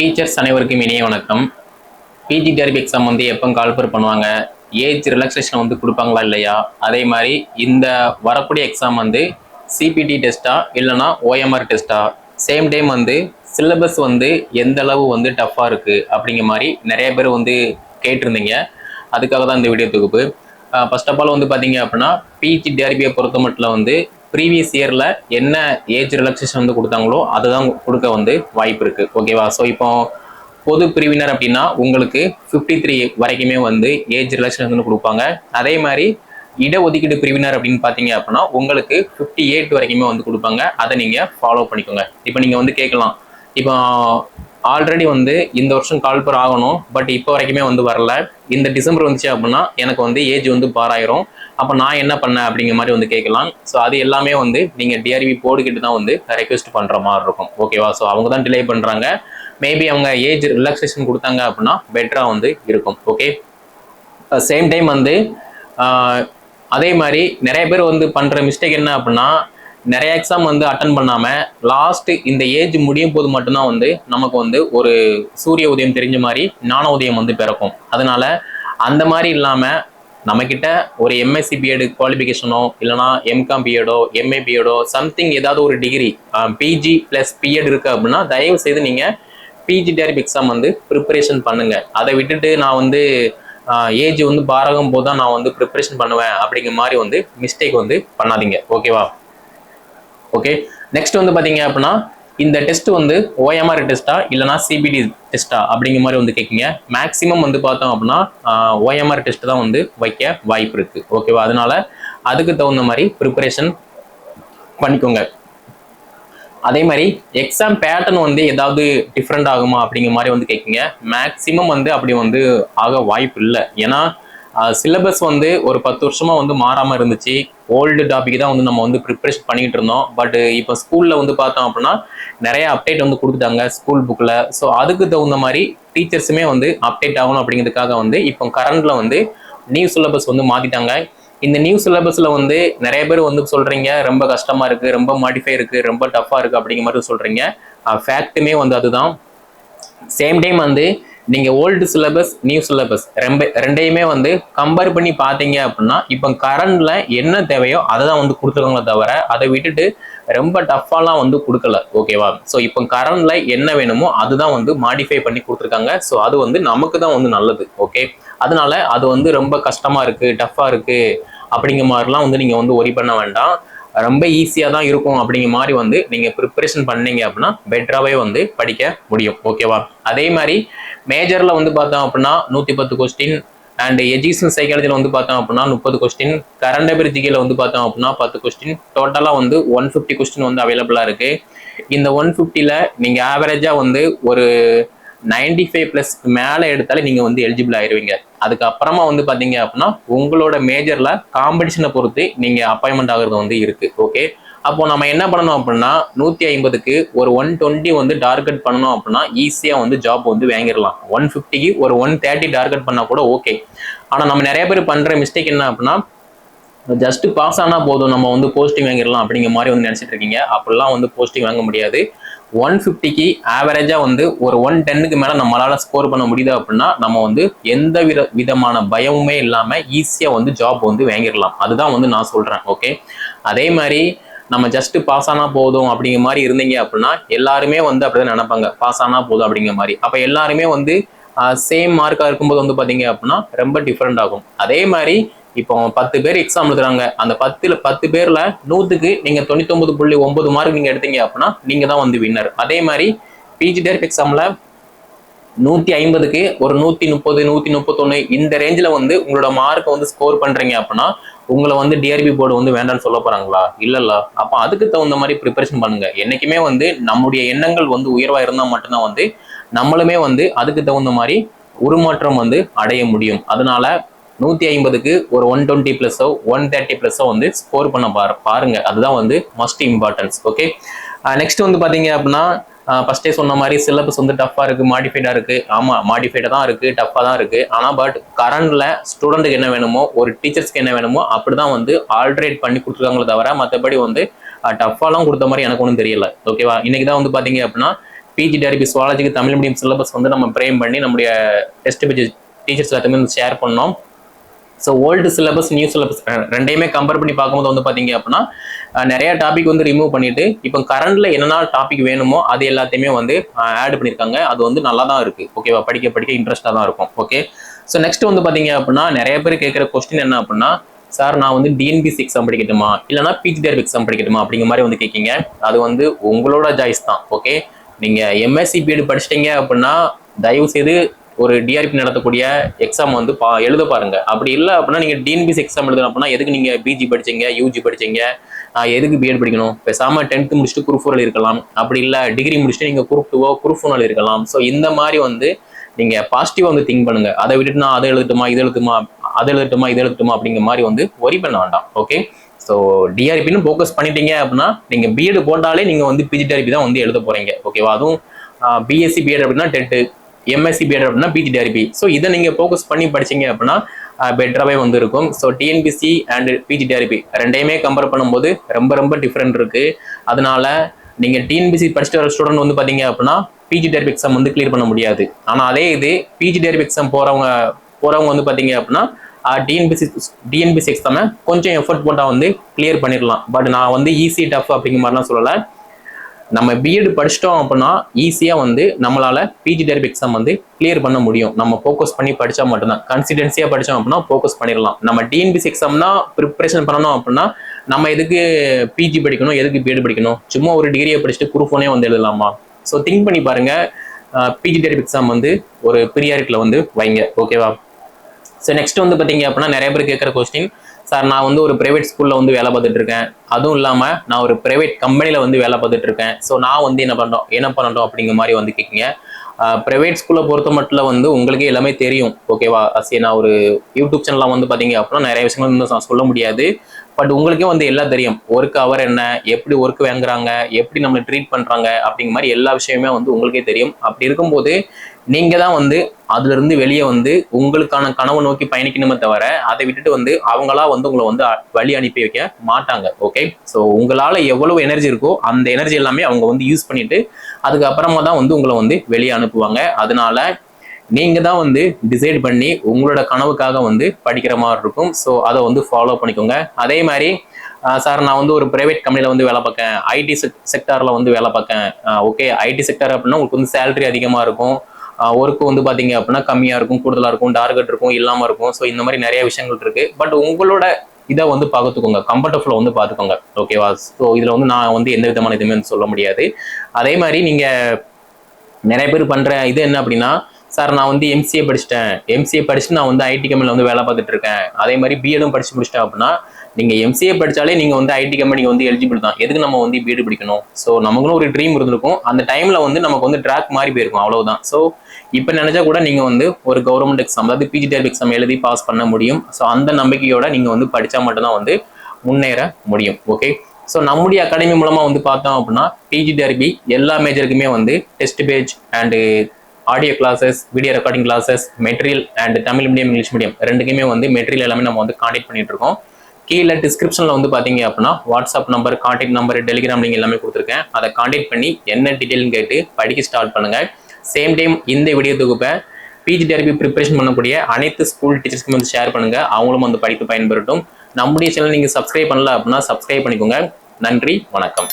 Teachers அனைவருக்கும் இனிய வணக்கம். பிஜி டெரிப் எக்ஸாம் வந்து எப்போ கால்பர் பண்ணுவாங்க? ஏஜ் ரிலாக்ஸேஷன் வந்து கொடுப்பாங்களா இல்லையா? அதே மாதிரி இந்த வரக்கூடிய எக்ஸாம் வந்து சிபிடி டெஸ்ட்டா இல்லைனா ஓஎம்ஆர் டெஸ்ட்டா சேம் டைம் வந்து சிலபஸ் வந்து எந்த அளவு வந்து டஃப்பாக இருக்குது அப்படிங்கிற மாதிரி நிறைய பேர் வந்து கேட்டிருந்தீங்க. அதுக்காக தான் இந்த வீடியோ தொகுப்பு. ஃபர்ஸ்ட் ஆஃப் ஆல் வந்து பார்த்தீங்க அப்படின்னா பிஜி டிஆர்பியை பொறுத்த மட்டும் வந்து ப்ரீவியஸ் இயரில் என்ன ஏஜ் ரிலாக்ஸேஷன் வந்து கொடுத்தாங்களோ அதுதான் கொடுக்க வந்து வாய்ப்பு இருக்குது ஓகேவா ஸோ இப்போ பொது பிரிவினர் அப்படின்னா உங்களுக்கு ஃபிஃப்டி த்ரீ வரைக்குமே வந்து ஏஜ் ரிலாக்ஸேஷன் வந்து கொடுப்பாங்க. அதே மாதிரி இடஒதுக்கீடு பிரிவினர் அப்படின்னு பார்த்தீங்க அப்படின்னா உங்களுக்கு ஃபிஃப்டி எயிட் வரைக்குமே வந்து கொடுப்பாங்க. அதை நீங்கள் ஃபாலோ பண்ணிக்கோங்க. இப்போ நீங்கள் வந்து கேட்கலாம். இப்போ ஆல்ரெடி வந்து இந்த வருஷம் கால்பர் ஆகணும். பட் இப்போ வரைக்குமே வந்து வரல. இந்த டிசம்பர் வந்துச்சு அப்படின்னா எனக்கு வந்து ஏஜ் வந்து பாராயிரும். அப்போ நான் என்ன பண்ணேன் அப்படிங்கிற மாதிரி வந்து கேட்கலாம். ஸோ அது எல்லாமே வந்து நீங்கள் டிஆர்பி போட்டுக்கிட்டு தான் வந்து ரெக்வெஸ்ட் பண்ணுற மாதிரி இருக்கும். ஓகேவா ஸோ அவங்க தான் டிலே பண்ணுறாங்க மேபி அவங்க ஏஜ் ரிலாக்ஸேஷன் கொடுத்தாங்க அப்படின்னா பெட்டராக வந்து இருக்கும். ஓகே சேம் டைம் வந்து அதே மாதிரி நிறைய பேர் வந்து பண்ணுற மிஸ்டேக் என்ன அப்படின்னா நிறைய எக்ஸாம் வந்து அட்டன் பண்ணாமல் லாஸ்ட் இந்த ஏஜ் முடியும் போது மட்டும்தான் வந்து நமக்கு வந்து ஒரு சூரிய உதயம் தெரிஞ்ச மாதிரி ஞான உதயம் வந்து பிறக்கும். அதனால அந்த மாதிரி இல்லாமல் நம்மக்கிட்ட ஒரு எம்எஸ்சி பிஎட் குவாலிஃபிகேஷனோ இல்லைனா எம்காம் பிஎடோ எம்ஏ பிஎடோ சம்திங் ஏதாவது ஒரு டிகிரி பிஜி ப்ளஸ் பிஎட் இருக்குது அப்படின்னா தயவு செய்து நீங்கள் பிஜி டேரிப் எக்ஸாம் வந்து ப்ரிப்பரேஷன் பண்ணுங்கள் அதை விட்டுட்டு நான் வந்து ஏஜ் வந்து பாரகம் போது தான் நான் வந்து ப்ரிப்பரேஷன் பண்ணுவேன் அப்படிங்கிற மாதிரி வந்து மிஸ்டேக் வந்து பண்ணாதீங்க. ஓகேவா ஓகே நெக்ஸ்ட் வந்து பார்த்தீங்க அப்படின்னா இந்த டெஸ்ட் வந்து ஓஎம்ஆர் டெஸ்ட்டா இல்லைனா சிபிடி டெஸ்ட்டா அப்படிங்கிற மாதிரி வந்து கேட்குங்க மேக்ஸிமம் வந்து பார்த்தோம் அப்படின்னா ஓஎம்ஆர் டெஸ்ட் தான் வந்து வைக்க வாய்ப்பு இருக்கு. ஓகேவா அதனால அதுக்கு தகுந்த மாதிரி ப்ரிப்பரேஷன் பண்ணிக்கோங்க. அதே மாதிரி எக்ஸாம் பேட்டர்ன் வந்து ஏதாவது டிஃப்ரெண்ட் ஆகுமா அப்படிங்கிற மாதிரி வந்து கேட்குங்க மேக்ஸிமம் வந்து அப்படி வந்து ஆக வாய்ப்பு இல்லை. ஏன்னா சிலபஸ் வந்து ஒரு பத்து வருஷமா வந்து மாறாம இருந்துச்சு. ஓல்டு டாபிக் தான் வந்து நம்ம வந்து ப்ரிப்ரேஷன் பண்ணிட்டு இருந்தோம். பட் இப்போ ஸ்கூல்ல வந்து பார்த்தோம் அப்படின்னா நிறைய அப்டேட் வந்து கொடுத்துட்டாங்க ஸ்கூல் புக்கில் ஸோ அதுக்கு தகுந்த மாதிரி டீச்சர்ஸுமே வந்து அப்டேட் ஆகணும் அப்படிங்கிறதுக்காக வந்து இப்போ கரண்ட்ல வந்து நியூ சிலபஸ் வந்து மாத்திட்டாங்க. இந்த நியூ சிலபஸ்ல வந்து நிறைய பேர் வந்து சொல்றீங்க ரொம்ப கஷ்டமா இருக்கு ரொம்ப மாடிஃபை இருக்கு ரொம்ப டஃப்பாக இருக்கு அப்படிங்கிற மாதிரி சொல்றீங்க. ஃபேக்ட்டுமே வந்து அதுதான். சேம் டைம் வந்து நீங்க ஓல்டு சிலபஸ் நியூ சிலபஸ் ரெம்ப ரெண்டையுமே வந்து கம்பேர் பண்ணி பார்த்தீங்க அப்படின்னா இப்போ கரண்ட்ல என்ன தேவையோ அதை தான் வந்து கொடுத்துருக்காங்களே தவிர அதை விட்டுட்டு ரொம்ப டஃப்பாலாம் வந்து கொடுக்கல ஓகேவா ஸோ இப்போ கரண்ட்ல என்ன வேணுமோ அதுதான் வந்து மாடிஃபை பண்ணி கொடுத்துருக்காங்க. ஸோ அது வந்து நமக்கு தான் வந்து நல்லது ஓகே அதனால அது வந்து ரொம்ப கஷ்டமா இருக்கு டஃப்பா இருக்கு அப்படிங்கிற மாதிரிலாம் வந்து நீங்க வந்து ஒரி பண்ண வேண்டாம். ரொம்ப ஈஸியாக தான் இருக்கும் அப்படிங்கிற மாதிரி வந்து நீங்கள் ப்ரிப்பரேஷன் பண்ணீங்க அப்படின்னா பெட்டராகவே வந்து படிக்க முடியும். ஓகேவா அதே மாதிரி மேஜரில் வந்து பார்த்தோம் அப்படின்னா நூற்றி பத்து கொஸ்டின் அண்ட் எஜுகேஷன் சைக்காலஜியில் வந்து பார்த்தோம் அப்படின்னா முப்பது கொஸ்டின் கரண்ட் அபிர் ஜிகேல வந்து பார்த்தோம் அப்படின்னா பத்து கொஸ்டின் டோட்டலாக வந்து ஒன் ஃபிஃப்டி கொஸ்டின் வந்து அவைலபிளாக இருக்குது இந்த ஒன் ஃபிஃப்டியில் நீங்கள் ஆவரேஜாக வந்து ஒரு நைன்டி ஃபைவ் ப்ளஸ் மேலே எடுத்தாலே நீங்கள் வந்து எலிஜிபிள் ஆயிடுவீங்க அதுக்கப்புறமா வந்து பார்த்தீங்க அப்படின்னா உங்களோட மேஜரில் காம்படிஷனை பொறுத்து நீங்கள் அப்பாயின்மெண்ட் ஆகிறது வந்து இருக்குது ஓகே அப்போ நம்ம என்ன பண்ணணும் அப்படின்னா நூற்றி ஐம்பதுக்கு ஒரு ஒன் டுவெண்ட்டி வந்து டார்கெட் பண்ணணும் அப்படின்னா ஈஸியாக வந்து ஜாப் வந்து வாங்கிடலாம். ஒன் ஃபிஃப்டிக்கு ஒரு ஒன் தேர்ட்டி டார்கெட் பண்ணால் கூட ஓகே ஆனால் நம்ம நிறைய பேர் பண்ணுற மிஸ்டேக் என்ன அப்படின்னா ஜஸ்ட் பாஸ் ஆனால் போதும். நம்ம வந்து போஸ்டிங் வாங்கிடலாம் அப்படிங்கிற மாதிரி வந்து நினச்சிட்டு இருக்கீங்க. அப்படிலாம் வந்து போஸ்டிங் வாங்க முடியாது. ஒன் ஃபிஃப்டிக்கு ஆவரேஜாக வந்து ஒரு ஒன் டென்னுக்கு மேலே நம்மளால் ஸ்கோர் பண்ண முடியுது அப்படின்னா நம்ம வந்து எந்த வித விதமான பயமுமே இல்லாமல் ஈஸியாக வந்து ஜாப் வந்து வாங்கிடலாம். அதுதான் வந்து நான் சொல்கிறேன் ஓகே அதே மாதிரி நம்ம ஜஸ்ட் பாஸ் ஆனால் போதும் அப்படிங்கிற மாதிரி இருந்தீங்க அப்படின்னா எல்லாருமே வந்து அப்படிதான் நினைப்பாங்க. பாஸ் ஆனால் போதும் அப்படிங்கிற மாதிரி. அப்போ எல்லாருமே வந்து சேம் மார்க்காக இருக்கும்போது வந்து பார்த்தீங்க அப்படின்னா ரொம்ப டிஃப்ரெண்ட் ஆகும். அதே மாதிரி இப்போ பத்து பேர் எக்ஸாம் எழுதுறாங்க. அந்த பத்துல பத்து பேர்ல நூத்துக்கு நீங்க தொண்ணூத்தொன்பது புள்ளி ஒன்பது மார்க் நீங்க எடுத்தீங்க அப்படின்னா நீங்க தான் வந்து வின்னர் அதே மாதிரி பிஜி டேரக்ட் எக்ஸாம்ல நூத்தி ஐம்பதுக்கு ஒரு நூத்தி முப்பது நூத்தி முப்பத்தொன்னு இந்த ரேஞ்சில் வந்து உங்களோட மார்க்கை வந்து ஸ்கோர் பண்றீங்க அப்படின்னா உங்களை வந்து டிஆர்பி போர்டு வந்து வேண்டாம்னு சொல்ல போறாங்களா? இல்லல்ல அப்ப அதுக்கு தகுந்த மாதிரி ப்ரிப்பரேஷன் பண்ணுங்க. என்னைக்குமே வந்து நம்முடைய எண்ணங்கள் வந்து உயர்வா இருந்தா மட்டும்தான் வந்து நம்மளுமே வந்து அதுக்கு தகுந்த மாதிரி உருமாற்றம் வந்து அடைய முடியும். அதனால நூற்றி ஐம்பதுக்கு ஒரு ஒன் டுவெண்ட்டி ப்ளஸோ ஒன் தேர்ட்டி ப்ளஸோ வந்து ஸ்கோர் பண்ண பாரு பாருங்கள் அதுதான் வந்து மஸ்ட் இம்பார்ட்டன்ஸ் ஓகே நெக்ஸ்ட் வந்து பார்த்தீங்க அப்படின்னா ஃபஸ்ட்டே சொன்ன மாதிரி சிலபஸ் வந்து டஃப்பாக இருக்குது மாடிஃபைடாக இருக்குது ஆமாம் மாடிஃபைடாக தான் இருக்குது டஃப்பாக தான் இருக்குது ஆனால் பட் கரண்டில் ஸ்டூடெண்ட்டுக்கு என்ன வேணுமோ ஒரு டீச்சர்ஸ்க்கு என்ன வேணுமோ அப்படி தான் வந்து ஆல்ட்ரேட் பண்ணி கொடுத்துருக்காங்களே தவிர மற்றபடி வந்து டஃப்பாலாம் கொடுத்த மாதிரி எனக்கு ஒன்றும் தெரியல ஓகேவா இன்றைக்கி தான் வந்து பார்த்தீங்க அப்படின்னா பிஜி டிஆர்பி சுவாலஜிக்கு தமிழ் மீடியம் சிலபஸ் வந்து நம்ம பிரேம் பண்ணி நம்முடைய டெஸ்ட் பேஜ் டீச்சர்ஸ் எல்லாத்தையுமே வந்து ஷேர் பண்ணோம். So old syllabus new syllabus ரெண்டையுமே கம்பேர் பண்ணி பார்க்கும்போது வந்து பார்த்தீங்க அப்படின்னா நிறையா டாபிக் வந்து ரிமூவ் பண்ணிட்டு இப்போ கரண்ட்ல என்னென்ன டாபிக் வேணுமோ அது எல்லாத்தையுமே வந்து ஆட் பண்ணியிருக்காங்க. அது வந்து நல்லா தான் இருக்கு. ஓகேவா படிக்க படிக்க இன்ட்ரெஸ்டாக தான் இருக்கும். ஓகே ஸோ நெக்ஸ்ட் வந்து பார்த்தீங்க அப்படின்னா நிறைய பேர் கேட்குற கொஸ்டின் என்ன அப்படின்னா சார் நான் வந்து டிஎன்பிசி எக்ஸாம் படிக்கட்டுமா? இல்லைனா பிஜிடிஆர் எக்ஸாம் படிக்கட்டுமா? அப்படிங்கிற மாதிரி வந்து கேட்கீங்க. அது வந்து உங்களோட சாய்ஸ் தான். ஓகே நீங்கள் எம்எஸ்சி பிஎட் படிச்சிட்டீங்க அப்படின்னா தயவு செய்து ஒரு டிஆர்பி நடத்தக்கூடிய எக்ஸாம் வந்து பா எழுத பாருங்க. அப்படி இல்லை அப்படின்னா நீங்க டிஎன்பிசி எக்ஸாம் எழுதணும் அப்படின்னா எதுக்கு நீங்க பிஜி படிச்சீங்க யூஜி படிச்சீங்க? எதுக்கு பிஎட் படிக்கணும்? பேசாம டென்த்து முடிச்சுட்டு குரூப் ஃபோர் இருக்கலாம். அப்படி இல்லை டிகிரி முடிச்சுட்டு நீங்க குரூப் டூவோ குரூப் ஒன் இருக்கலாம். ஸோ இந்த மாதிரி வந்து நீங்க பாசிட்டிவா வந்து திங்க் பண்ணுங்க. அதை விட்டுட்டு நான் அதை எழுதட்டுமா இதை எழுதுமா அதை எழுதட்டுமா இதை எழுதட்டுமா அப்படிங்கிற மாதிரி வந்து ஒரி பண்ண வேண்டாம். ஓகே ஸோ டிஆர்பின்னு ஃபோக்கஸ் பண்ணிட்டீங்க அப்படின்னா நீங்க பிஎட் போட்டாலே நீங்க வந்து பிஜிடிஆர்பி தான் வந்து எழுத போறீங்க. ஓகேவா அதுவும் பிஎஸ்சி பிஎட் அப்படின்னா டெட்டு எம்எஸ்சி பிஎட் அப்படின்னா பிஜிடிஆர்பி ஸோ இதை நீங்கள் ஃபோக்கஸ் பண்ணி படிச்சீங்க அப்படின்னா பெட்டராகவே வந்து இருக்கும் so TNPSC and PG TRB ரெண்டையுமே கம்பேர் பண்ணும்போது ரொம்ப ரொம்ப டிஃப்ரெண்ட் இருக்குது அதனால நீங்கள் டிஎன்பிசி படிச்சுட்டு வர ஸ்டூடெண்ட் வந்து பார்த்தீங்க அப்படின்னா பிஜி டெர்பி எக்ஸாம் வந்து கிளியர் பண்ண முடியாது. ஆனால் அதே இது பிஜி எக்ஸாம் போகிறவங்க போகிறவங்க வந்து பார்த்தீங்க அப்படின்னா டிஎன்பிசி டிஎன்பிசி எக்ஸாமை கொஞ்சம் எஃபர்ட் போட்டால் வந்து கிளியர் பண்ணிடலாம் பட் நான் வந்து ஈஸி டஃப் அப்படிங்கிற மாதிரிலாம் சொல்லலை. நம்ம பிஎட் படிச்சிட்டோம் அப்படின்னா ஈஸியாக வந்து நம்மளால பிஜி டெர்பி எக்ஸாம் வந்து கிளியர் பண்ண முடியும். நம்ம ஃபோக்கஸ் பண்ணி படிச்சா மட்டும்தான். கன்சிடென்சியாக படித்தோம் அப்படின்னா ஃபோக்கஸ் பண்ணிடலாம். நம்ம டிஎன்பிசி எக்ஸாம் தான் ப்ரிப்பரேஷன் பண்ணணும் அப்படின்னா நம்ம எதுக்கு பிஜி படிக்கணும் எதுக்கு பிஎட் படிக்கணும்? சும்மா ஒரு டிகிரியை படிச்சுட்டு குரூப் ஒன்னே வந்து எழுதலாமா? ஸோ திங்க் பண்ணி பாருங்க. பிஜி டெர்பி எக்ஸாம் வந்து ஒரு ப்ரியாரிட்டியில் வந்து வைங்க. ஓகேவா ஸோ நெக்ஸ்ட் வந்து பார்த்தீங்க அப்படின்னா நிறைய பேர் கேட்குற கொஸ்டின் சார் நான் வந்து ஒரு பிரைவேட் ஸ்கூலில் வந்து வேலை பார்த்துட்டு இருக்கேன். அதுவும் இல்லாமல் நான் ஒரு பிரைவேட் கம்பெனியில் வந்து வேலை பார்த்துட்டு இருக்கேன். ஸோ நான் வந்து என்ன பண்ணோம் என்ன பண்ணட்டும் அப்படிங்கிற மாதிரி வந்து கேட்குங்க ப்ரைவேட் ஸ்கூலை பொறுத்த மட்டும் வந்து உங்களுக்கே எல்லாமே தெரியும். ஓகேவா சரி நான் ஒரு யூடியூப் சேனலில் வந்து பார்த்தீங்க அப்படின்னா நிறைய விஷயங்கள் வந்து சொல்ல முடியாது. பட் உங்களுக்கே வந்து எல்லாம் தெரியும். ஒர்க் அவர் என்ன? எப்படி ஒர்க் வாங்குறாங்க? எப்படி நம்மளை ட்ரீட் பண்ணுறாங்க அப்படிங்கிற மாதிரி எல்லா விஷயமே வந்து உங்களுக்கே தெரியும். அப்படி இருக்கும்போது நீங்க தான் வந்து அதுல இருந்து வெளியே வந்து உங்களுக்கான கனவு நோக்கி பயணிக்கணுமே தவிர அதை விட்டுட்டு வந்து அவங்களா வந்து உங்களை வந்து அ- வழி அனுப்பி வைக்க மாட்டாங்க ஓகே ஸோ உங்களால எவ்வளவு எனர்ஜி இருக்கோ அந்த எனர்ஜி எல்லாமே அவங்க வந்து யூஸ் பண்ணிட்டு அதுக்கப்புறமா தான் வந்து உங்களை வந்து வெளியே அனுப்புவாங்க. அதனால நீங்க தான் வந்து டிசைட் பண்ணி உங்களோட கனவுக்காக வந்து படிக்கிற மாதிரி இருக்கும். ஸோ அதை வந்து ஃபாலோ பண்ணிக்கோங்க. அதே மாதிரி சார் நான் வந்து ஒரு பிரைவேட் கம்பெனியில் வந்து வேலை பார்க்கேன் ஐடி செக்டாரில் வந்து வேலை பார்க்கேன் ஓகே ஐடி செக்டார் அப்படின்னா உங்களுக்கு வந்து சேலரி அதிகமாக இருக்கும். ஒர்க்கு வந்து பார்த்தீங்க அப்படின்னா கம்மியாக இருக்கும் கூடுதலாக இருக்கும் டார்கெட் இருக்கும் இல்லாமல் இருக்கும். ஸோ இந்த மாதிரி நிறைய விஷயங்கள் இருக்கு. பட் உங்களோட இதை வந்து பார்த்துக்கோங்க கம்ஃபர்டபுளை வந்து பார்த்துக்கோங்க ஓகேவா ஸோ இதில் வந்து நான் வந்து எந்த விதமான இதுவுமே வந்து சொல்ல முடியாது. அதே மாதிரி நீங்கள் நிறைய பேர் பண்ற இது என்ன அப்படின்னா சார் நான் வந்து எம்சிஏ படிச்சிட்டேன். எம்சிஏ படிச்சுட்டு நான் வந்து ஐடி கம்பெனியில் வந்து வேலை பார்த்துட்டு இருக்கேன். அதே மாதிரி பிஎடும் படிச்சு முடிச்சிட்டேன் அப்படின்னா நீங்க எம்சிஏ படிச்சாலே நீங்க வந்து ஐடி கம்பெனிக்கு வந்து எலிஜிபிள் தான். எதுக்கு நம்ம வந்து பிஎடு படிக்கணும்? ஸோ நமக்குன்னு ஒரு ட்ரீம் இருந்திருக்கும். அந்த டைம்ல வந்து நமக்கு வந்து ட்ராக் மாறி போயிருக்கும். அவ்வளவுதான். ஸோ இப்போ நினைச்சா கூட நீங்கள் வந்து ஒரு கவர்மெண்ட் எக்ஸாம் அதாவது பிஜிடிஆர் எக்ஸாம் எழுதி பாஸ் பண்ண முடியும். ஸோ அந்த நம்பிக்கையோட நீங்கள் வந்து படித்தா மட்டும்தான் வந்து முன்னேற முடியும். ஓகே ஸோ நம்முடைய அகாடமி மூலமாக வந்து பார்த்தோம் அப்படின்னா பிஜிடிஆர்பி எல்லா மேஜருக்குமே வந்து test page and audio classes video recording classes material and Tamil medium English medium ரெண்டுக்குமே வந்து மெட்டீரியல் எல்லாமே நம்ம வந்து காண்டக்ட் பண்ணிட்டு இருக்கோம். கீழே டிஸ்கிரிப்ஷனில் வந்து பார்த்தீங்க அப்படின்னா WhatsApp number contact number Telegram link எல்லாமே கொடுத்துருக்கேன். அதை காண்டாக்ட் பண்ணி என்ன டீட்டெயில்னு கேட்டு படிக்க ஸ்டார்ட் பண்ணுங்கள் சேம் டைம் இந்த வீடியோ தொகுப்பை பிஜி டெரபி ப்ரிப்பரேஷன் பண்ணக்கூடிய அனைத்து ஸ்கூல் டீச்சர்ஸ்க்கும் வந்து ஷேர் பண்ணுங்க. அவங்களும் வந்து படித்து பயன்பெறட்டும். நம்முடைய சேனல் நீங்கள் சப்ஸ்கிரைப் பண்ணல அப்படின்னா சப்ஸ்கிரைப் பண்ணிக்கோங்க. நன்றி வணக்கம்.